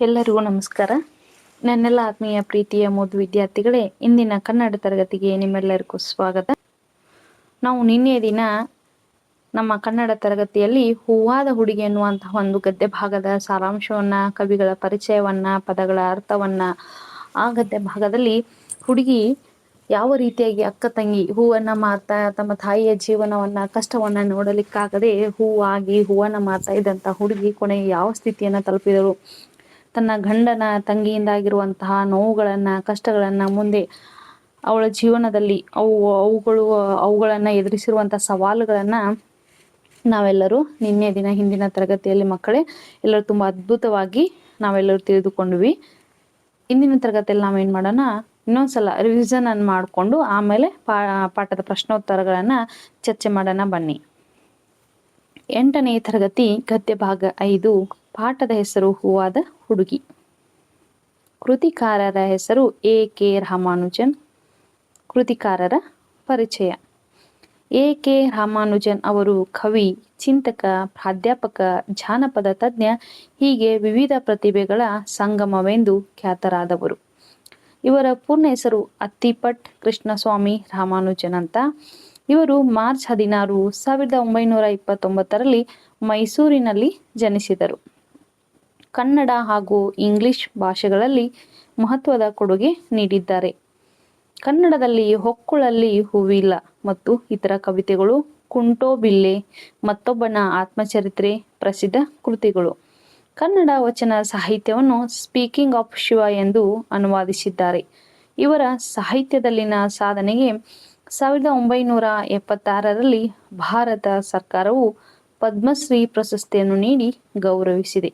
ಎಲ್ಲರಿಗೂ ನಮಸ್ಕಾರ. ನನ್ನೆಲ್ಲ ಆತ್ಮೀಯ ಪ್ರೀತಿಯ ಓದು ವಿದ್ಯಾರ್ಥಿಗಳೇ, ಇಂದಿನ ಕನ್ನಡ ತರಗತಿಗೆ ನಿಮ್ಮೆಲ್ಲರಿಗೂ ಸ್ವಾಗತ. ನಾವು ನಿನ್ನೆ ದಿನ ನಮ್ಮ ಕನ್ನಡ ತರಗತಿಯಲ್ಲಿ ಹೂವಾದ ಹುಡುಗಿ ಎನ್ನುವಂತಹ ಒಂದು ಗದ್ಯ ಭಾಗದ ಸಾರಾಂಶವನ್ನ, ಕವಿಗಳ ಪರಿಚಯವನ್ನ, ಪದಗಳ ಅರ್ಥವನ್ನ ಆ ಗದ್ಯ ಭಾಗದಲ್ಲಿ ಹುಡುಗಿ ಯಾವ ರೀತಿಯಾಗಿ ಅಕ್ಕ ತಂಗಿ ಹೂವನ್ನ ಮಾರ್ತಾ, ತಮ್ಮ ತಾಯಿಯ ಜೀವನವನ್ನ, ಕಷ್ಟವನ್ನ ನೋಡಲಿಕ್ಕಾಗದೆ ಹೂವಾಗಿ ಹೂವನ್ನ ಮಾರ್ತಾ ಇದ್ದಂತ ಹುಡುಗಿ ಕೊನೆಗೆ ಯಾವ ಸ್ಥಿತಿಯನ್ನ ತಲುಪಿದರು? ತನ್ನ ಗಂಡನ ತಂಗಿಯಿಂದಾಗಿರುವಂತಹ ನೋವುಗಳನ್ನ, ಕಷ್ಟಗಳನ್ನ ಮುಂದೆ ಅವಳ ಜೀವನದಲ್ಲಿ ಅವು, ಅವುಗಳು, ಅವುಗಳನ್ನು ಎದುರಿಸಿರುವಂಥ ಸವಾಲುಗಳನ್ನ ನಾವೆಲ್ಲರೂ ನಿನ್ನೆ ದಿನ ಹಿಂದಿನ ತರಗತಿಯಲ್ಲಿ ಮಕ್ಕಳೇ ಎಲ್ಲರೂ ತುಂಬಾ ಅದ್ಭುತವಾಗಿ ನಾವೆಲ್ಲರೂ ತಿಳಿದುಕೊಂಡ್ವಿ. ಇಂದಿನ ತರಗತಿಯಲ್ಲಿ ನಾವೇನು ಮಾಡೋಣ, ಇನ್ನೊಂದ್ಸಲ ರಿವಿಷನ್ ಅನ್ನು ಮಾಡಿಕೊಂಡು ಆಮೇಲೆ ಪಾಠದ ಪ್ರಶ್ನೋತ್ತರಗಳನ್ನ ಚರ್ಚೆ ಮಾಡೋಣ ಬನ್ನಿ. ಎಂಟನೇ ತರಗತಿ ಗದ್ಯ ಭಾಗ ಐದು. ಪಾಠದ ಹೆಸರು ಹೂವಾದ ಹುಡುಗಿ. ಕೃತಿಕಾರರ ಹೆಸರು ಎ ಕೆ ರಾಮಾನುಜನ್. ಕೃತಿಕಾರರ ಪರಿಚಯ. ಎ ಕೆ ರಾಮಾನುಜನ್ ಅವರು ಕವಿ, ಚಿಂತಕ, ಪ್ರಾಧ್ಯಾಪಕ, ಜಾನಪದ ತಜ್ಞ, ಹೀಗೆ ವಿವಿಧ ಪ್ರತಿಭೆಗಳ ಸಂಗಮವೆಂದು ಖ್ಯಾತರಾದವರು. ಇವರ ಪೂರ್ಣ ಹೆಸರು ಅತ್ತಿಪಟ್ ಕೃಷ್ಣಸ್ವಾಮಿ ರಾಮಾನುಜನ್ ಅಂತ. ಇವರು ಮಾರ್ಚ್ ಹದಿನಾರು ಸಾವಿರದ ಒಂಬೈನೂರ ಇಪ್ಪತ್ತೊಂಬತ್ತರಲ್ಲಿ ಮೈಸೂರಿನಲ್ಲಿ ಜನಿಸಿದರು. ಕನ್ನಡ ಹಾಗೂ ಇಂಗ್ಲಿಷ್ ಭಾಷೆಗಳಲ್ಲಿ ಮಹತ್ವದ ಕೊಡುಗೆ ನೀಡಿದ್ದಾರೆ. ಕನ್ನಡದಲ್ಲಿ ಹೊಕ್ಕುಳಲ್ಲಿ ಹೂವಿಲ್ಲ ಮತ್ತು ಇತರ ಕವಿತೆಗಳು ಕುಂಟೋಬಿಲ್ಲೆ ಮತ್ತೊಬ್ಬನ ಆತ್ಮಚರಿತ್ರೆ ಪ್ರಸಿದ್ಧ ಕೃತಿಗಳು. ಕನ್ನಡ ವಚನ ಸಾಹಿತ್ಯವನ್ನು ಸ್ಪೀಕಿಂಗ್ ಆಫ್ ಶಿವ ಎಂದು ಅನುವಾದಿಸಿದ್ದಾರೆ. ಇವರ ಸಾಹಿತ್ಯದಲ್ಲಿನ ಸಾಧನೆಗೆ ಸಾವಿರದ ಒಂಬೈನೂರ ಎಪ್ಪತ್ತಾರರಲ್ಲಿ ಭಾರತ ಸರ್ಕಾರವು ಪದ್ಮಶ್ರೀ ಪ್ರಶಸ್ತಿಯನ್ನು ನೀಡಿ ಗೌರವಿಸಿದೆ.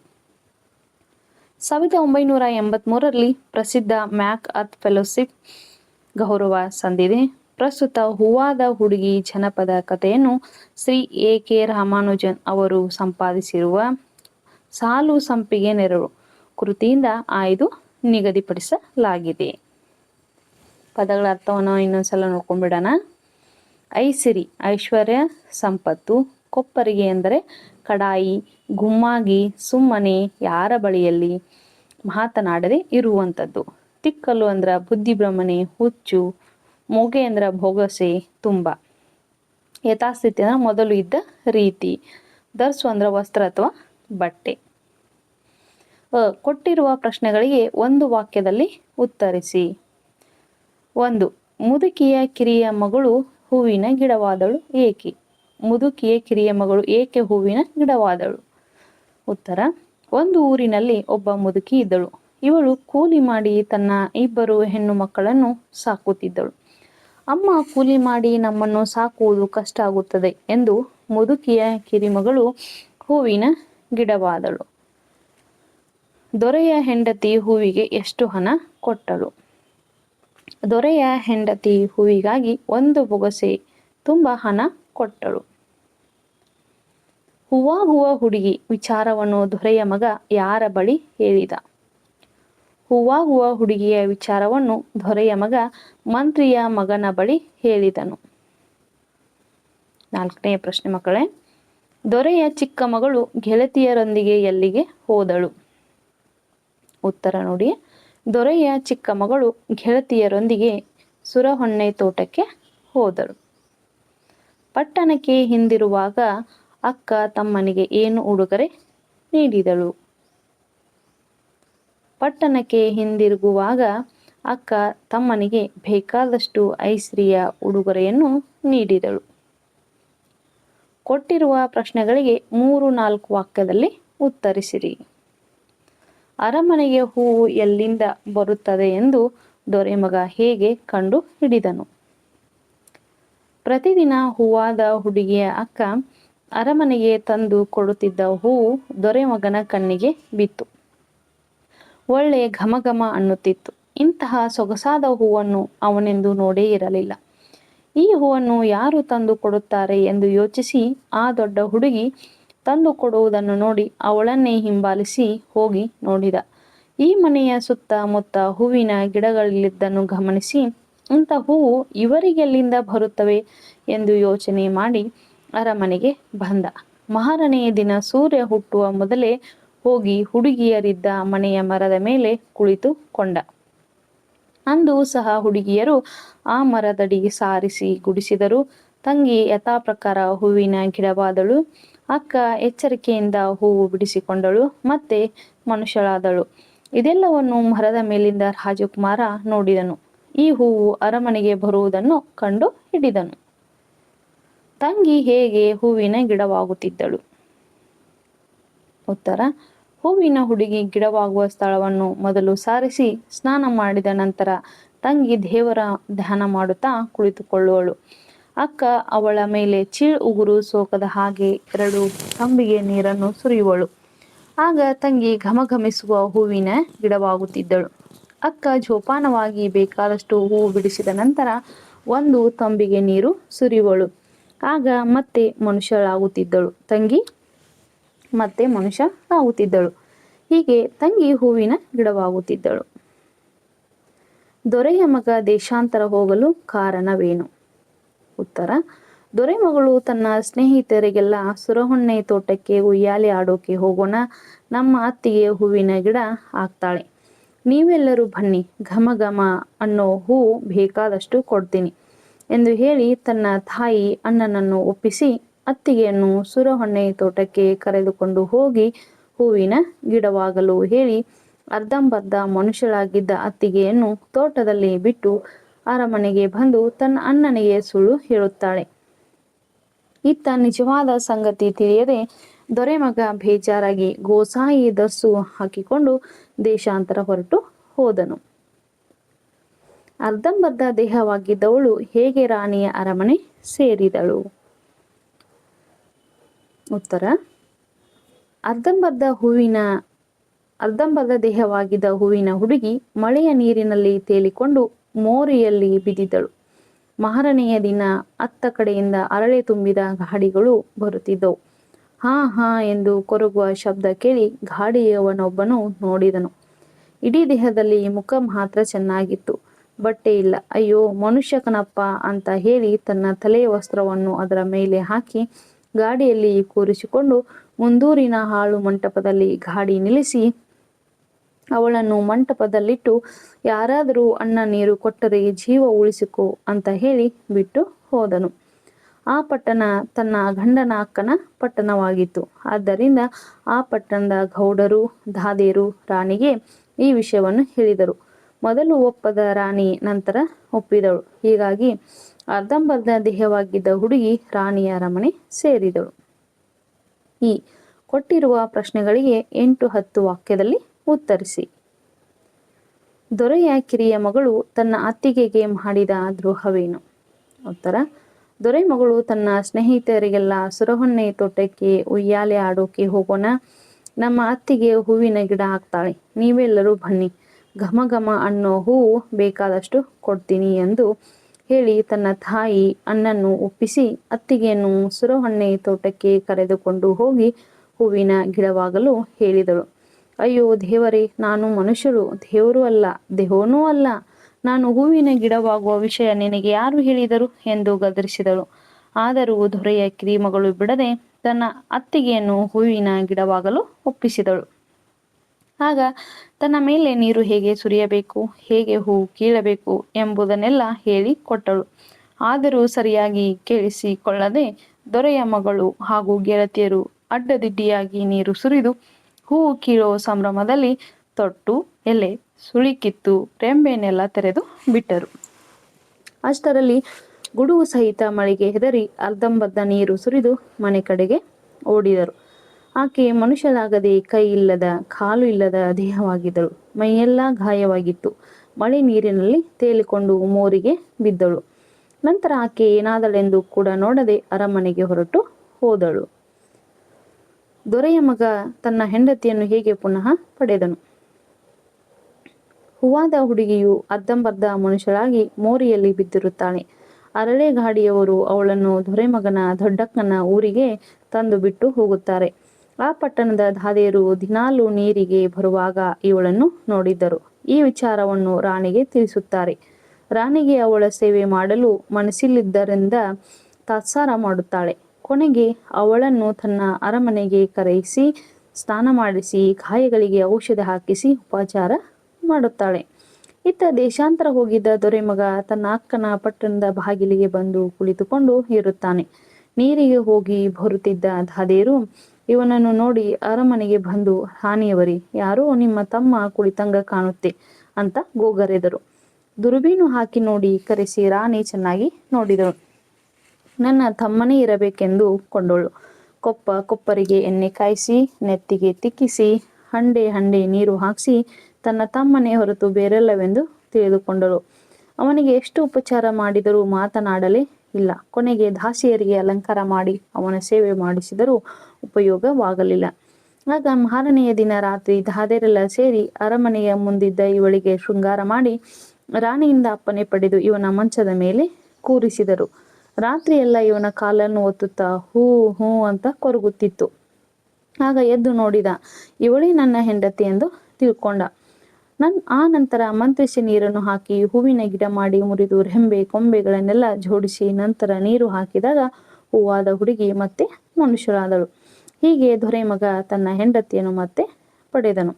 ಸಾವಿರದ ಒಂಬೈನೂರ ಎಂಬತ್ಮೂರರಲ್ಲಿ ಪ್ರಸಿದ್ಧ ಮ್ಯಾಕ್ ಅತ್ ಫೆಲೋಶಿಪ್ ಗೌರವ ಸಂದಿದೆ. ಪ್ರಸ್ತುತ ಹೂವಾದ ಹುಡುಗಿ ಜನಪದ ಕಥೆಯನ್ನು ಶ್ರೀ ಎ ಕೆ ರಾಮಾನುಜನ್ ಅವರು ಸಂಪಾದಿಸಿರುವ ಸಾಲು ಸಂಪಿಗೆ ನೆರಳು ಕೃತಿಯಿಂದ ಆಯ್ದು ನಿಗದಿಪಡಿಸಲಾಗಿದೆ. ಪದಗಳ ಅರ್ಥವನ್ನು ಇನ್ನೊಂದ್ಸಲ ನೋಡ್ಕೊಂಡ್ಬಿಡೋಣ. ಐಸಿರಿ, ಐಶ್ವರ್ಯ ಸಂಪತ್ತು, ಕೊಪ್ಪರಿಗೆ ಎಂದರೆ ಕಡಾಯಿ, ಗುಮ್ಮಾಗಿ, ಸುಮ್ಮನೆ, ಯಾರ ಬಳಿಯಲ್ಲಿ ಮಾತನಾಡದೆ ಇರುವಂಥದ್ದು. ತಿಕ್ಕಲು ಅಂದ್ರ ಬುದ್ಧಿಭ್ರಮಣೆ ಹುಚ್ಚು, ಮೊಗೆ ಅಂದ್ರ ಭೋಗಸೆ, ತುಂಬ. ಯಥಾಸ್ಥಿತಿ ಅಂದ್ರೆ ಮೊದಲು ಇದ್ದ ರೀತಿ. ಧರಿಸು ಅಂದ್ರ ವಸ್ತ್ರ ಅಥವಾ ಬಟ್ಟೆ. ಕೊಟ್ಟಿರುವ ಪ್ರಶ್ನೆಗಳಿಗೆ ಒಂದು ವಾಕ್ಯದಲ್ಲಿ ಉತ್ತರಿಸಿ. ಒಂದು, ಮುದುಕಿಯ ಕಿರಿಯ ಮಗಳು ಹೂವಿನ ಗಿಡವಾದಳು ಏಕೆ? ಮುದುಕಿಯ ಕಿರಿಯ ಮಗಳು ಏಕೆ ಹೂವಿನ ಗಿಡವಾದಳು? ಉತ್ತರ ಒಂದು ಊರಿನಲ್ಲಿ ಒಬ್ಬ ಮುದುಕಿ ಇದ್ದಳು. ಇವಳು ಕೂಲಿ ಮಾಡಿ ತನ್ನ ಇಬ್ಬರು ಹೆಣ್ಣು ಮಕ್ಕಳನ್ನು ಸಾಕುತ್ತಿದ್ದಳು. ಅಮ್ಮ ಕೂಲಿ ಮಾಡಿ ನಮ್ಮನ್ನು ಸಾಕುವುದು ಕಷ್ಟ ಆಗುತ್ತದೆ ಎಂದು ಮುದುಕಿಯ ಕಿರಿಮಗಳು ಹೂವಿನ ಗಿಡವಾದಳು. ದೊರೆಯ ಹೆಂಡತಿ ಹೂವಿಗೆ ಎಷ್ಟು ಹಣ ಕೊಟ್ಟಳು? ದೊರೆಯ ಹೆಂಡತಿ ಹೂವಿಗಾಗಿ ಒಂದು ಬೊಗಸೆ ತುಂಬ ಹಣ ಕೊಟ್ಟಳು. ಹೂವಾಗುವ ಹುಡುಗಿ ವಿಚಾರವನ್ನು ದೊರೆಯ ಮಗ ಯಾರ ಬಳಿ ಹೇಳಿದ. ಹೂವಾಗುವ ಹುಡುಗಿಯ ವಿಚಾರವನ್ನು ದೊರೆಯ ಮಗ ಮಂತ್ರಿಯ ಮಗನ ಬಳಿ ಹೇಳಿದನು. ನಾಲ್ಕನೆಯ ಪ್ರಶ್ನೆ ಮಕ್ಕಳೇ, ದೊರೆಯ ಚಿಕ್ಕ ಮಗಳು ಗೆಳತಿಯರೊಂದಿಗೆ ಎಲ್ಲಿಗೆ ಹೋದಳು? ಉತ್ತರ ನೋಡಿ, ದೊರೆಯ ಚಿಕ್ಕ ಮಗಳು ಗೆಳತಿಯರೊಂದಿಗೆ ಸುರಹೊನ್ನೆ ತೋಟಕ್ಕೆ ಹೋದಳು. ಪಟ್ಟಣಕ್ಕೆ ಹಿಂದಿರುವಾಗ ಅಕ್ಕ ತಮ್ಮನಿಗೆ ಏನು ಉಡುಗೊರೆ ನೀಡಿದಳು. ಪಟ್ಟಣಕ್ಕೆ ಹಿಂದಿರುಗುವಾಗ ಅಕ್ಕ ತಮ್ಮನಿಗೆ ಬೇಕಾದಷ್ಟು ಐಸ್ರಿಯ ಉಡುಗೊರೆಯನ್ನು ನೀಡಿದಳು. ಕೊಟ್ಟಿರುವ ಪ್ರಶ್ನೆಗಳಿಗೆ ಮೂರು ನಾಲ್ಕು ವಾಕ್ಯದಲ್ಲಿ ಉತ್ತರಿಸಿರಿ. ಅರಮನೆಗೆ ಹೂವು ಎಲ್ಲಿಂದ ಬರುತ್ತದೆ ಎಂದು ದೊರೆಮಗ ಹೇಗೆ ಕಂಡು ಹಿಡಿದನು ಪ್ರತಿದಿನ ಹೂವಾದ ಹುಡುಗಿಯ ಅಕ್ಕ ಅರಮನೆಗೆ ತಂದು ಕೊಡುತ್ತಿದ್ದ ಹೂವು ದೊರೆಮಗನ ಕಣ್ಣಿಗೆ ಬಿತ್ತು. ಒಳ್ಳೆ ಘಮಘಮ ಘಮ ಅನ್ನುತ್ತಿತ್ತು. ಇಂತಹ ಸೊಗಸಾದ ಹೂವನ್ನು ಅವನೆಂದು ನೋಡೇ ಇರಲಿಲ್ಲ. ಈ ಹೂವನ್ನು ಯಾರು ತಂದು ಕೊಡುತ್ತಾರೆ ಎಂದು ಯೋಚಿಸಿ ಆ ದೊಡ್ಡ ಹುಡುಗಿ ತಂದು ಕೊಡುವುದನ್ನು ನೋಡಿ ಅವಳನ್ನೇ ಹಿಂಬಾಲಿಸಿ ಹೋಗಿ ನೋಡಿದ. ಈ ಮನೆಯ ಸುತ್ತಮುತ್ತ ಹೂವಿನ ಗಿಡಗಳಿದ್ದನ್ನು ಗಮನಿಸಿ ಇಂಥ ಹೂವು ಇವರಿಗೆಲ್ಲಿಂದ ಬರುತ್ತವೆ ಎಂದು ಯೋಚನೆ ಮಾಡಿ ಅರಮನೆಗೆ ಬಂದ. ಮಹಾರನೆಯ ದಿನ ಸೂರ್ಯ ಹುಟ್ಟುವ ಮೊದಲೇ ಹೋಗಿ ಹುಡುಗಿಯರಿದ್ದ ಮನೆಯ ಮರದ ಮೇಲೆ ಕುಳಿತುಕೊಂಡ ಅಂದು ಸಹ ಹುಡುಗಿಯರು ಆ ಮರದಡಿ ಸಾರಿಸಿ ಗುಡಿಸಿದರು. ತಂಗಿ ಯಥಾಪ್ರಕಾರ ಹೂವಿನ ಗಿಡವಾದಳು. ಅಕ್ಕ ಎಚ್ಚರಿಕೆಯಿಂದ ಹೂವು ಬಿಡಿಸಿಕೊಂಡಳು. ಮತ್ತೆ ಮನುಷ್ಯಳಾದಳು. ಇದೆಲ್ಲವನ್ನು ಮರದ ಮೇಲಿಂದ ರಾಜಕುಮಾರ ನೋಡಿದನು. ಈ ಹೂವು ಅರಮನೆಗೆ ಬರುವುದನ್ನು ಕಂಡು ಹಿಡಿದನು. ತಂಗಿ ಹೇಗೆ ಹೂವಿನ ಗಿಡವಾಗುತ್ತಿದ್ದಳು? ಉತ್ತರ, ಹೂವಿನ ಹುಡುಗಿ ಗಿಡವಾಗುವ ಸ್ಥಳವನ್ನು ಮೊದಲು ಸಾರಿಸಿ ಸ್ನಾನ ಮಾಡಿದ ನಂತರ ತಂಗಿ ದೇವರ ಧ್ಯಾನ ಮಾಡುತ್ತಾ ಕುಳಿತುಕೊಳ್ಳುವಳು. ಅಕ್ಕ, ಅವಳ ಮೇಲೆ ಚೀಳ್ ಉಗುರು ಸೋಕದ ಹಾಗೆ ಎರಡು ತಂಬಿಗೆ ನೀರನ್ನು ಸುರಿಯುವಳು. ಆಗ ತಂಗಿ ಘಮಘಮಿಸುವ ಹೂವಿನ ಗಿಡವಾಗುತ್ತಿದ್ದಳು. ಅಕ್ಕ, ಜೋಪಾನವಾಗಿ ಬೇಕಾದಷ್ಟು ಹೂವು ಬಿಡಿಸಿದ ನಂತರ ಒಂದು ತಂಬಿಗೆ ನೀರು ಸುರಿಯುವಳು. ಆಗ ಮತ್ತೆ ಮನುಷ್ಯಳಾಗುತ್ತಿದ್ದಳು. ತಂಗಿ ಮತ್ತೆ ಮನುಷ್ಯ ಆಗುತ್ತಿದ್ದಳು ಹೀಗೆ ತಂಗಿ ಹೂವಿನ ಗಿಡವಾಗುತ್ತಿದ್ದಳು. ದೊರೆಯ ಮಗ ದೇಶಾಂತರ ಹೋಗಲು ಕಾರಣವೇನು? ಉತ್ತರ, ದೊರೆ ಮಗಳು ತನ್ನ ಸ್ನೇಹಿತರಿಗೆಲ್ಲ ಸುರಹೊನ್ನೆ ತೋಟಕ್ಕೆ ಉಯ್ಯಾಲೆ ಆಡೋಕೆ ಹೋಗೋಣ, ನಮ್ಮ ಅತ್ತಿಗೆ ಹೂವಿನ ಗಿಡ ಹಾಕ್ತಾಳೆ. ನೀವೆಲ್ಲರೂ ಬನ್ನಿ, ಘಮ ಘಮ ಅನ್ನೋ ಹೂ ಬೇಕಾದಷ್ಟು ಕೊಡ್ತೀನಿ. ಎಂದು ಹೇಳಿ ತನ್ನ ತಾಯಿ ಅಣ್ಣನನ್ನು ಒಪ್ಪಿಸಿ ಅತ್ತಿಗೆಯನ್ನು ಸುರಹೊನ್ನೆ ತೋಟಕ್ಕೆ ಕರೆದುಕೊಂಡು ಹೋಗಿ ಹೂವಿನ ಗಿಡವಾಗಲು ಹೇಳಿ ಅರ್ಧಂಬರ್ಧ ಮನುಷ್ಯಳಾಗಿದ್ದ ಅತ್ತಿಗೆಯನ್ನು ತೋಟದಲ್ಲಿ ಬಿಟ್ಟು ಅರಮನೆಗೆ ಬಂದು ತನ್ನ ಅಣ್ಣನಿಗೆ ಸುಳ್ಳು ಹೇಳುತ್ತಾಳೆ. ಇತ್ತ ನಿಜವಾದ ಸಂಗತಿ ತಿಳಿಯದೆ ದೊರೆಮಗ ಬೇಜಾರಾಗಿ ಗೋಸಾಯಿ ದಸ್ಸು ಹಾಕಿಕೊಂಡು ದೇಶಾಂತರ ಹೊರಟು ಹೋದನು. ಅರ್ಧಂಬರ್ಧ ದೇಹವಾಗಿದ್ದವಳು ಹೇಗೆ ರಾಣಿಯ ಅರಮನೆ ಸೇರಿದಳು? ಉತ್ತರ, ಅರ್ಧಂಬರ್ಧ ಹೂವಿನ, ಅರ್ಧಂಬರ್ಧ ದೇಹವಾಗಿದ್ದ ಹೂವಿನ ಹುಡುಗಿ ಮಳೆಯ ನೀರಿನಲ್ಲಿ ತೇಲಿಕೊಂಡು ಮೋರಿಯಲ್ಲಿ ಬಿದ್ದಿದ್ದಳು. ಮಹಾರನೆಯ ದಿನ ಅತ್ತ ಕಡೆಯಿಂದ ಅರಳೆ ತುಂಬಿದ ಗಾಡಿಗಳು ಬರುತ್ತಿದ್ದವು. ಹಾ ಹಾ ಎಂದು ಕೊರಗುವ ಶಬ್ದ ಕೇಳಿ ಗಾಡಿಯವನೊಬ್ಬನು ನೋಡಿದನು. ಇಡೀ ದೇಹದಲ್ಲಿ ಮುಖ ಮಾತ್ರ ಚೆನ್ನಾಗಿತ್ತು. ಬಟ್ಟೆ ಇಲ್ಲ. ಅಯ್ಯೋ, ಮನುಷ್ಯಕನಪ್ಪ ಅಂತ ಹೇಳಿ ತನ್ನ ತಲೆಯ ವಸ್ತ್ರವನ್ನು ಅದರ ಮೇಲೆ ಹಾಕಿ ಗಾಡಿಯಲ್ಲಿ ಕೂರಿಸಿಕೊಂಡು ಮುಂದೂರಿನ ಹಾಳು ಮಂಟಪದಲ್ಲಿ ಗಾಡಿ ನಿಲ್ಲಿಸಿ ಅವಳನ್ನು ಮಂಟಪದಲ್ಲಿಟ್ಟು ಯಾರಾದರೂ ಅನ್ನ ನೀರು ಕೊಟ್ಟರೆ ಜೀವ ಉಳಿಸಿಕೊ ಅಂತ ಹೇಳಿ ಬಿಟ್ಟು ಹೋದನು. ಆ ಪಟ್ಟಣ ತನ್ನ ಗಂಡನ ಅಕ್ಕನ ಪಟ್ಟಣವಾಗಿತ್ತು. ಆದ್ದರಿಂದ ಆ ಪಟ್ಟಣದ ಗೌಡರು, ದಾದೇರು, ರಾಣಿಗೆ ಈ ವಿಷಯವನ್ನು ಹೇಳಿದರು. ಮೊದಲು ಒಪ್ಪದ ರಾಣಿ ನಂತರ ಒಪ್ಪಿದಳು. ಹೀಗಾಗಿ ಅರ್ಧಂಬರ್ಧ ದೇಹವಾಗಿದ್ದ ಹುಡುಗಿ ರಾಣಿಯ ಅರಮನೆ ಸೇರಿದಳು. ಈ ಕೊಟ್ಟಿರುವ ಪ್ರಶ್ನೆಗಳಿಗೆ ಎಂಟು ಹತ್ತು ವಾಕ್ಯದಲ್ಲಿ ಉತ್ತರಿಸಿ. ದೊರೆಯ ಕಿರಿಯ ಮಗಳು ತನ್ನ ಅತ್ತಿಗೆಗೆ ಮಾಡಿದ ದ್ರೋಹವೇನು? ಉತ್ತರ, ದೊರೆ ಮಗಳು ತನ್ನ ಸ್ನೇಹಿತರಿಗೆಲ್ಲ ಸುರಹೊನ್ನೆ ತೋಟಕ್ಕೆ ಉಯ್ಯಾಲೆ ಆಡೋಕೆ ಹೋಗೋಣ. ನಮ್ಮ ಅತ್ತಿಗೆ ಹೂವಿನ ಗಿಡ ಹಾಕ್ತಾಳೆ. ನೀವೆಲ್ಲರೂ ಬನ್ನಿ. ಘಮ ಘಮ ಅನ್ನೋ ಹೂವು ಬೇಕಾದಷ್ಟು ಕೊಡ್ತೀನಿ ಎಂದು ಹೇಳಿ ತನ್ನ ತಾಯಿ ಅಣ್ಣನ್ನು ಒಪ್ಪಿಸಿ ಅತ್ತಿಗೆಯನ್ನು ಸುರಹೊನ್ನೆ ತೋಟಕ್ಕೆ ಕರೆದುಕೊಂಡು ಹೋಗಿ ಹೂವಿನ ಗಿಡವಾಗಲು ಹೇಳಿದಳು. ಅಯ್ಯೋ ದೇವರೇ, ನಾನು ಮನುಷ್ಯರು, ದೇವರು ಅಲ್ಲ, ದೇವನೂ ಅಲ್ಲ. ನಾನು ಹೂವಿನ ಗಿಡವಾಗುವ ವಿಷಯ ನಿನಗೆ ಯಾರು ಹೇಳಿದರು ಎಂದು ಗದರಿಸಿದಳು. ಆದರೂ ದೊರೆಯ ಕಿರಿಮಗಳು ಬಿಡದೆ ತನ್ನ ಅತ್ತಿಗೆಯನ್ನು ಹೂವಿನ ಗಿಡವಾಗಲು ಒಪ್ಪಿಸಿದಳು. ಆಗ ತನ್ನ ಮೇಲೆ ನೀರು ಹೇಗೆ ಸುರಿಯಬೇಕು, ಹೇಗೆ ಹೂ ಕೀಳಬೇಕು ಎಂಬುದನ್ನೆಲ್ಲ ಹೇಳಿ ಕೊಟ್ಟಳು. ಆದರೂ ಸರಿಯಾಗಿ ಕೇಳಿಸಿಕೊಳ್ಳದೆ ದೊರೆಯ ಮಗಳು ಹಾಗೂ ಗೆಳತಿಯರು ಅಡ್ಡದಿಡ್ಡಿಯಾಗಿ ನೀರು ಸುರಿದು ಹೂವು ಕೀಳೋ ಸಂಭ್ರಮದಲ್ಲಿ ತೊಟ್ಟು ಎಲೆ ಸುಳಿಕಿತ್ತು ರೆಂಬೆನೆಲ್ಲ ತೆರೆದು ಬಿಟ್ಟರು. ಅಷ್ಟರಲ್ಲಿ ಗುಡುವು ಸಹಿತ ಮಳೆಗೆ ಹೆದರಿ ಅರ್ಧಂಬರ್ಧ ನೀರು ಸುರಿದು ಮನೆ ಕಡೆಗೆ ಓಡಿದರು. ಆಕೆ ಮನುಷ್ಯರಾಗದೆ ಕೈ ಇಲ್ಲದ, ಕಾಲು ಇಲ್ಲದ ದೇಹವಾಗಿದ್ದಳು. ಮೈಯೆಲ್ಲ ಗಾಯವಾಗಿತ್ತು. ಮಳೆ ನೀರಿನಲ್ಲಿ ತೇಲಿಕೊಂಡು ಮೋರಿಗೆ ಬಿದ್ದಳು. ನಂತರ ಆಕೆ ಏನಾದಳೆಂದು ಕೂಡ ನೋಡದೆ ಅರಮನೆಗೆ ಹೊರಟು ಹೋದಳು. ದೊರೆಯ ಮಗ ತನ್ನ ಹೆಂಡತಿಯನ್ನು ಹೇಗೆ ಪುನಃ ಪಡೆದನು? ಹೂವಾದ ಹುಡುಗಿಯು ಅರ್ಧಂಬರ್ಧ ಮನುಷ್ಯರಾಗಿ ಮೋರಿಯಲ್ಲಿ ಬಿದ್ದಿರುತ್ತಾಳೆ. ಅರಳೆ ಗಾಡಿಯವರು ಅವಳನ್ನು ದೊರೆಮಗನ ದೊಡ್ಡಕ್ಕನ ಊರಿಗೆ ತಂದು ಬಿಟ್ಟು ಹೋಗುತ್ತಾರೆ. ಆ ಪಟ್ಟಣದ ದಾದಿಯರು ದಿನಾಲು ನೀರಿಗೆ ಬರುವಾಗ ಇವಳನ್ನು ನೋಡಿದ್ದರು. ಈ ವಿಚಾರವನ್ನು ರಾಣಿಗೆ ತಿಳಿಸುತ್ತಾರೆ. ರಾಣಿಗೆ ಅವಳ ಸೇವೆ ಮಾಡಲು ಮನಸ್ಸಿಲ್ಲಿದ್ದರಿಂದ ತಾತ್ಸಾರ ಮಾಡುತ್ತಾಳೆ. ಕೊನೆಗೆ ಅವಳನ್ನು ತನ್ನ ಅರಮನೆಗೆ ಕರೆಯಿಸಿ, ಸ್ನಾನ ಮಾಡಿಸಿ, ಗಾಯಗಳಿಗೆ ಔಷಧ ಹಾಕಿಸಿ ಉಪಚಾರ ಮಾಡುತ್ತಾಳೆ. ಇತ್ತ ದೇಶಾಂತರ ಹೋಗಿದ್ದ ದೊರೆಮಗ ತನ್ನ ಅಕ್ಕನ ಪಟ್ಟಣದ ಬಾಗಿಲಿಗೆ ಬಂದು ಕುಳಿತುಕೊಂಡು ಇರುತ್ತಾನೆ. ನೀರಿಗೆ ಹೋಗಿ ಬರುತ್ತಿದ್ದ ದಾದೇರು ಇವನನ್ನು ನೋಡಿ ಅರಮನೆಗೆ ಬಂದು, ಹಾನಿಯವರಿ, ಯಾರೋ ನಿಮ್ಮ ತಮ್ಮ ಕುಳಿತಂಗ ಕಾಣುತ್ತೆ ಅಂತ ಗೋಗರೆದರು. ದುರ್ಬೀನು ಹಾಕಿ ನೋಡಿ ಕರೆಸಿ ರಾಣಿ ಚೆನ್ನಾಗಿ ನೋಡಿದಳು. ನನ್ನ ತಮ್ಮನೇ ಇರಬೇಕೆಂದು ಕೊಂಡಳು. ಕೊಪ್ಪ ಕೊಪ್ಪರಿಗೆ ಎಣ್ಣೆ ಕಾಯಿಸಿ, ನೆತ್ತಿಗೆ ತಿಕ್ಕಿಸಿ, ಹಂಡೆ ಹಂಡೆ ನೀರು ಹಾಕಿಸಿ, ತನ್ನ ತಮ್ಮನೇ ಹೊರತು ಬೇರೆಲ್ಲವೆಂದು ತಿಳಿದುಕೊಂಡಳು. ಅವನಿಗೆ ಎಷ್ಟು ಉಪಚಾರ ಮಾಡಿದರೂ ಮಾತನಾಡಲೇ ಇಲ್ಲ. ಕೊನೆಗೆ ದಾಸಿಯರಿಗೆ ಅಲಂಕಾರ ಮಾಡಿ ಅವನ ಸೇವೆ ಮಾಡಿಸಿದರೂ ಉಪಯೋಗವಾಗಲಿಲ್ಲ ಆಗ ಮಾರನೆಯ ದಿನ ರಾತ್ರಿ ದಾದೆರೆಲ್ಲ ಸೇರಿ ಅರಮನೆಯ ಮುಂದಿದ್ದ ಇವಳಿಗೆ ಶೃಂಗಾರ ಮಾಡಿ ರಾಣಿಯಿಂದ ಅಪ್ಪನೆ ಪಡೆದು ಇವನ ಮಂಚದ ಮೇಲೆ ಕೂರಿಸಿದರು. ರಾತ್ರಿ ಎಲ್ಲ ಇವನ ಕಾಲನ್ನು ಒತ್ತುತ್ತಾ ಹೂ ಹೂ ಅಂತ ಕೊರಗುತ್ತಿತ್ತು. ಆಗ ಎದ್ದು ನೋಡಿದ, ಇವಳೇ ನನ್ನ ಹೆಂಡತಿ ಎಂದು ತಿಳ್ಕೊಂಡ. ನನ್, ಆ ನಂತರ ಮಂತ್ರಿಸಿ ನೀರನ್ನು ಹಾಕಿ ಹೂವಿನ ಗಿಡ ಮಾಡಿ ಮುರಿದು ರೆಂಬೆ, ಕೊಂಬೆಗಳನ್ನೆಲ್ಲ ಜೋಡಿಸಿ ನಂತರ ನೀರು ಹಾಕಿದಾಗ ಹೂವಾದ ಹುಡುಗಿ ಮತ್ತೆ ಮನುಷ್ಯರಾದಳು ಹೀಗೆ ದೊರೆ ಮಗ ತನ್ನ ಹೆಂಡತಿಯನ್ನು ಮತ್ತೆ ಪಡೆದನು.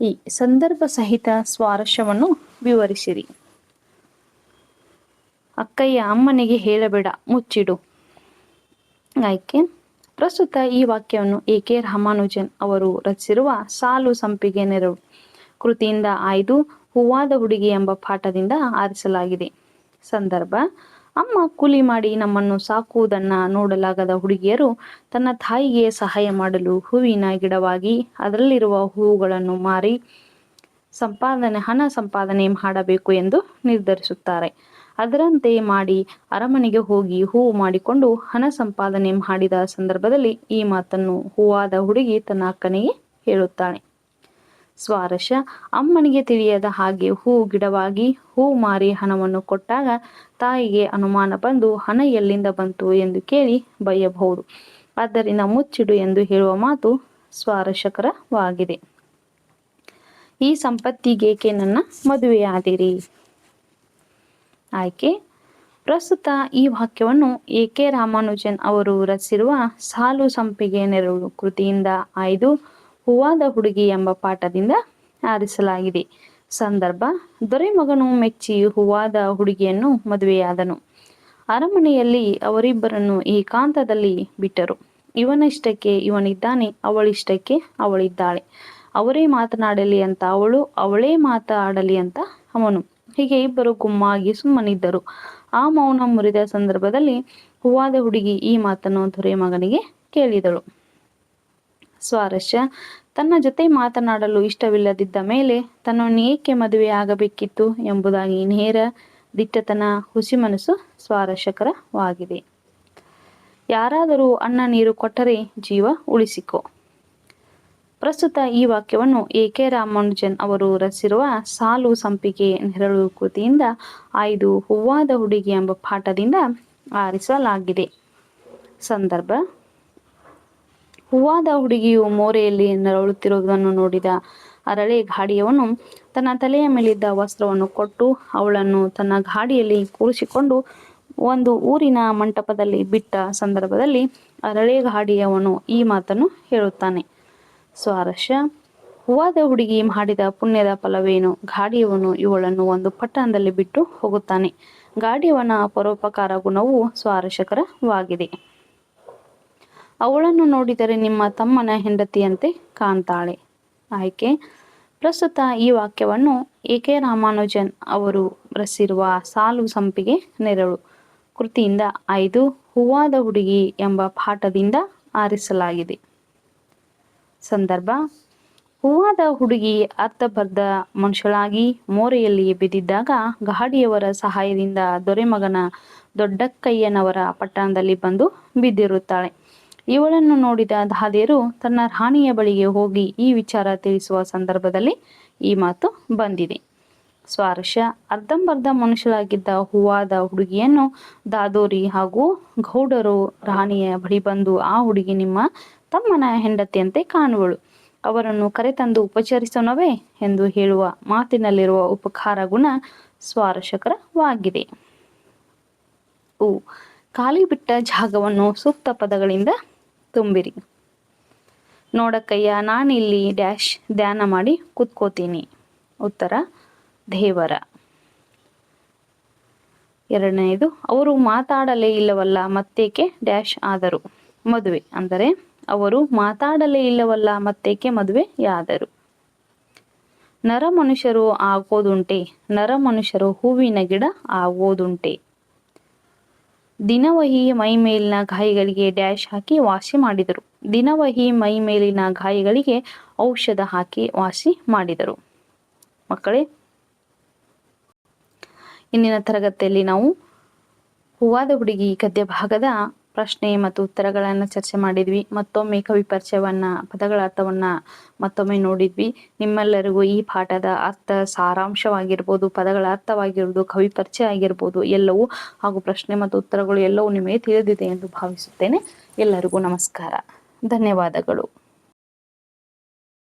ಈ ಸಂದರ್ಭ ಸಹಿತ ಸ್ವಾರಸ್ಯವನ್ನು ವಿವರಿಸಿರಿ. ಅಕ್ಕಯ್ಯ ಅಮ್ಮನಿಗೆ ಹೇಳಬೇಡ, ಮುಚ್ಚಿಡು. ಆಯ್ಕೆ? ಪ್ರಸ್ತುತ ಈ ವಾಕ್ಯವನ್ನು ಎ ಕೆ ರಾಮಾನುಜನ್ ಅವರು ರಚಿಸಿರುವ ಸಾಲು ಸಂಪಿಗೆ ನೆರವು ಕೃತಿಯಿಂದ ಆಯ್ದು ಹೂವಾದ ಹುಡುಗಿ ಎಂಬ ಪಾಠದಿಂದ ಆರಿಸಲಾಗಿದೆ. ಸಂದರ್ಭ ಅಮ್ಮ ಕೂಲಿ ಮಾಡಿ ನಮ್ಮನ್ನು ಸಾಕುವುದನ್ನ ನೋಡಲಾಗದ ಹುಡುಗಿಯರು ತನ್ನ ತಾಯಿಗೆ ಸಹಾಯ ಮಾಡಲು ಹೂವಿನ ಗಿಡವಾಗಿ ಅದರಲ್ಲಿರುವ ಹೂವುಗಳನ್ನು ಮಾರಿ ಸಂಪಾದನೆ, ಹಣ ಸಂಪಾದನೆ ಮಾಡಬೇಕು ಎಂದು ನಿರ್ಧರಿಸುತ್ತಾರೆ. ಅದರಂತೆ ಮಾಡಿ ಅರಮನೆಗೆ ಹೋಗಿ ಹೂವು ಮಾಡಿಕೊಂಡು ಹಣ ಸಂಪಾದನೆ ಮಾಡಿದ ಸಂದರ್ಭದಲ್ಲಿ ಈ ಮಾತನ್ನು ಹೂವಾದ ಹುಡುಗಿ ತನ್ನ ಅಕ್ಕನಿಗೆ ಹೇಳುತ್ತಾಳೆ. ಸ್ವಾರಸ್ಯ. ಅಮ್ಮನಿಗೆ ತಿಳಿಯದ ಹಾಗೆ ಹೂ ಗಿಡವಾಗಿ ಹೂ ಮಾರಿ ಹಣವನ್ನು ಕೊಟ್ಟಾಗ ತಾಯಿಗೆ ಅನುಮಾನ ಬಂದು ಹಣ ಎಲ್ಲಿಂದ ಬಂತು ಎಂದು ಕೇಳಿ ಬಯ್ಯಬಹುದು ಆದ್ದರಿಂದ ಮುಚ್ಚಿಡು ಎಂದು ಹೇಳುವ ಮಾತು ಸ್ವಾರಸ್ಯಕರವಾಗಿದೆ. ಈ ಸಂಪತ್ತಿಗೇಕೆ ನನ್ನ ಮದುವೆಯಾದಿರಿ? ಆಯ್ಕೆ. ಪ್ರಸ್ತುತ ಈ ವಾಕ್ಯವನ್ನು ಎ ಕೆ ರಾಮಾನುಜನ್ ಅವರು ರಚಿಸಿರುವ ಸಾಲು ಸಂಪಿಗೆ ನೆರಳು ಕೃತಿಯಿಂದ ಆಯ್ದು ಹೂವಾದ ಹುಡುಗಿ ಎಂಬ ಪಾಠದಿಂದ ಆರಿಸಲಾಗಿದೆ. ಸಂದರ್ಭ, ದೊರೆಮಗನು ಮೆಚ್ಚಿ ಹೂವಾದ ಹುಡುಗಿಯನ್ನು ಮದುವೆಯಾದನು. ಅರಮನೆಯಲ್ಲಿ ಅವರಿಬ್ಬರನ್ನು ಏಕಾಂತದಲ್ಲಿ ಬಿಟ್ಟರು. ಇವನಿಷ್ಟಕ್ಕೆ ಇವನಿದ್ದಾನೆ, ಅವಳಿಷ್ಟಕ್ಕೆ ಅವಳಿದ್ದಾಳೆ. ಅವರೇ ಮಾತನಾಡಲಿ ಅಂತ ಅವಳು, ಅವಳೇ ಮಾತಾಡಲಿ ಅಂತ ಅವನು. ಹೀಗೆ ಇಬ್ಬರು ಗುಮ್ಮಾಗಿ ಸುಮ್ಮನಿದ್ದರು. ಆ ಮೌನ ಮುರಿದ ಸಂದರ್ಭದಲ್ಲಿ ಹೂವಾದ ಹುಡುಗಿ ಈ ಮಾತನ್ನು ದೊರೆ ಮಗನಿಗೆ ಕೇಳಿದಳು. ಸ್ವಾರಸ್ಯ. ತನ್ನ ಜೊತೆ ಮಾತನಾಡಲು ಇಷ್ಟವಿಲ್ಲದಿದ್ದ ಮೇಲೆ ತನ್ನನ್ನು ಏಕೆ ಮದುವೆ ಆಗಬೇಕಿತ್ತು ಎಂಬುದಾಗಿ ನೇರ ದಿಟ್ಟತನ ಹುಸಿ ಮನಸ್ಸು ಸ್ವಾರಸ್ಯಕರವಾಗಿದೆ. ಯಾರಾದರೂ ಅನ್ನ ನೀರು ಕೊಟ್ಟರೆ ಜೀವ ಉಳಿಸಿಕೊ. ಪ್ರಸ್ತುತ ಈ ವಾಕ್ಯವನ್ನು ಎ ಕೆ ರಾಮಾನುಜನ್ ಅವರು ರಚಿಸಿರುವ ಸಾಲು ಸಂಪಿಗೆ ನೆರಳು ಕೃತಿಯಿಂದ ಆಯ್ದು ಹೂವಾದ ಹುಡುಗಿ ಎಂಬ ಪಾಠದಿಂದ ಆರಿಸಲಾಗಿದೆ. ಸಂದರ್ಭ ಹೂವಾದ ಹುಡುಗಿಯು ಮೋರೆಯಲ್ಲಿ ನರಳುತ್ತಿರುವುದನ್ನು ನೋಡಿದ ಅರಳೆ ಗಾಡಿಯವನು ತನ್ನ ತಲೆಯ ಮೇಲಿದ್ದ ವಸ್ತ್ರವನ್ನು ಕೊಟ್ಟು ಅವಳನ್ನು ತನ್ನ ಗಾಡಿಯಲ್ಲಿ ಕೂರಿಸಿಕೊಂಡು ಒಂದು ಊರಿನ ಮಂಟಪದಲ್ಲಿ ಬಿಟ್ಟ ಸಂದರ್ಭದಲ್ಲಿ ಅರಳೆ ಗಾಡಿಯವನು ಈ ಮಾತನ್ನು ಹೇಳುತ್ತಾನೆ. ಸ್ವಾರಸ್ಯ, ಹೂವಾದ ಹುಡುಗಿ ಮಾಡಿದ ಪುಣ್ಯದ ಫಲವೇನು? ಗಾಡಿಯವನು ಇವಳನ್ನು ಒಂದು ಪಟ್ಟಣದಲ್ಲಿ ಬಿಟ್ಟು ಹೋಗುತ್ತಾನೆ. ಗಾಡಿಯವನ ಪರೋಪಕಾರ ಗುಣವು ಸ್ವಾರಸ್ಯಕರವಾಗಿದೆ. ಅವಳನ್ನು ನೋಡಿದರೆ ನಿಮ್ಮ ತಮ್ಮನ ಹೆಂಡತಿಯಂತೆ ಕಾಣ್ತಾಳೆ. ಆಯ್ಕೆ? ಪ್ರಸ್ತುತ ಈ ವಾಕ್ಯವನ್ನು ಎ ಕೆ ರಾಮಾನುಜನ್ ಅವರು ರಸಿರುವ ಸಾಲು ಸಂಪಿಗೆ ನೆರಳು. ಕೃತಿಯಿಂದ ಐದು, ಹೂವಾದ ಹುಡುಗಿ ಎಂಬ ಪಾಠದಿಂದ ಆರಿಸಲಾಗಿದೆ. ಸಂದರ್ಭ, ಹೂವಾದ ಹುಡುಗಿ ಅರ್ಧಬರ್ಧ ಮನುಷ್ಯಳಾಗಿ ಮೋರೆಯಲ್ಲಿ ಬಿದ್ದಿದ್ದಾಗ ಗಾಡಿಯವರ ಸಹಾಯದಿಂದ ದೊರೆಮಗನ ದೊಡ್ಡಕ್ಕಯ್ಯನವರ ಪಟ್ಟಣದಲ್ಲಿ ಬಂದು ಬಿದ್ದಿರುತ್ತಾಳೆ. ಇವಳನ್ನು ನೋಡಿದ ದಾದಿಯರು ತನ್ನ ರಾಣಿಯ ಬಳಿಗೆ ಹೋಗಿ ಈ ವಿಚಾರ ತಿಳಿಸುವ ಸಂದರ್ಭದಲ್ಲಿ ಈ ಮಾತು ಬಂದಿದೆ. ಸ್ವಾರಸ್ಯ, ಅರ್ಧಂಬರ್ಧ ಮನುಷ್ಯರಾಗಿದ್ದ ಹೂವಾದ ಹುಡುಗಿಯನ್ನು ದಾದೋರಿ ಹಾಗೂ ಗೌಡರು ರಾಣಿಯ ಬಳಿ ಬಂದು ಆ ಹುಡುಗಿ ನಿಮ್ಮ ತಮ್ಮನ ಹೆಂಡತಿಯಂತೆ ಕಾಣುವಳು. ಅವರನ್ನು ಕರೆತಂದು ಉಪಚರಿಸೋಣವೇ ಎಂದು ಹೇಳುವ ಮಾತಿನಲ್ಲಿರುವ ಉಪಕಾರ ಗುಣ ಸ್ವಾರಸ್ಯಕರವಾಗಿದೆ. ಉ ಖಾಲಿ ಬಿಟ್ಟ ಜಾಗವನ್ನು ಸೂಕ್ತ ಪದಗಳಿಂದ ತುಂಬಿರಿ. ನೋಡಕ್ಕಯ್ಯ ನಾನಿಲ್ಲಿ ಡ್ಯಾಶ್ ಧ್ಯಾನ ಮಾಡಿ ಕೂತ್ಕೋತೀನಿ. ಉತ್ತರ, ದೇವರ. ಎರಡನೆಯದು ಅವರು ಮಾತಾಡಲೇ ಇಲ್ಲವಲ್ಲ, ಮತ್ತೇಕೆ ಡ್ಯಾಶ್ ಆದರು? ಮದುವೆ ಅಂದರೆ, ಅವರು ಮಾತಾಡಲೇ ಇಲ್ಲವಲ್ಲ, ಮತ್ತೇಕೆ ಮದುವೆಯಾದರು ನರ ಮನುಷ್ಯರು ಆಗೋದುಂಟೆ ನರ ಮನುಷ್ಯರು ಹೂವಿನ ಗಿಡ ಆಗೋದುಂಟೆ. ದಿನವಹಿ ಮೈ ಮೇಲಿನ ಗಾಯಗಳಿಗೆ ಡ್ಯಾಶ್ ಹಾಕಿ ವಾಸಿ ಮಾಡಿದರು. ದಿನವಹಿ ಮೈ ಮೇಲಿನ ಗಾಯಗಳಿಗೆ ಔಷಧ ಹಾಕಿ ವಾಸಿ ಮಾಡಿದರು. ಮಕ್ಕಳೇ, ಇಂದಿನ ತರಗತಿಯಲ್ಲಿ ನಾವು ಹೂವಾದ ಹುಡುಗಿ ಗದ್ಯ ಭಾಗದ ಪ್ರಶ್ನೆ ಮತ್ತು ಉತ್ತರಗಳನ್ನು ಚರ್ಚೆ ಮಾಡಿದ್ವಿ. ಮತ್ತೊಮ್ಮೆ ಕವಿ ಪರಿಚಯವನ್ನ, ಪದಗಳ ಅರ್ಥವನ್ನ ಮತ್ತೊಮ್ಮೆ ನೋಡಿದ್ವಿ. ನಿಮ್ಮೆಲ್ಲರಿಗೂ ಈ ಪಾಠದ ಅರ್ಥ ಸಾರಾಂಶವಾಗಿರ್ಬೋದು, ಪದಗಳ ಅರ್ಥವಾಗಿರ್ಬೋದು ಕವಿ ಪರಿಚಯ ಆಗಿರ್ಬೋದು, ಎಲ್ಲವೂ ಹಾಗೂ ಪ್ರಶ್ನೆ ಮತ್ತು ಉತ್ತರಗಳು ಎಲ್ಲವೂ ನಿಮಗೆ ತಿಳಿದಿದೆ ಎಂದು ಭಾವಿಸುತ್ತೇನೆ. ಎಲ್ಲರಿಗೂ ನಮಸ್ಕಾರ. ಧನ್ಯವಾದಗಳು.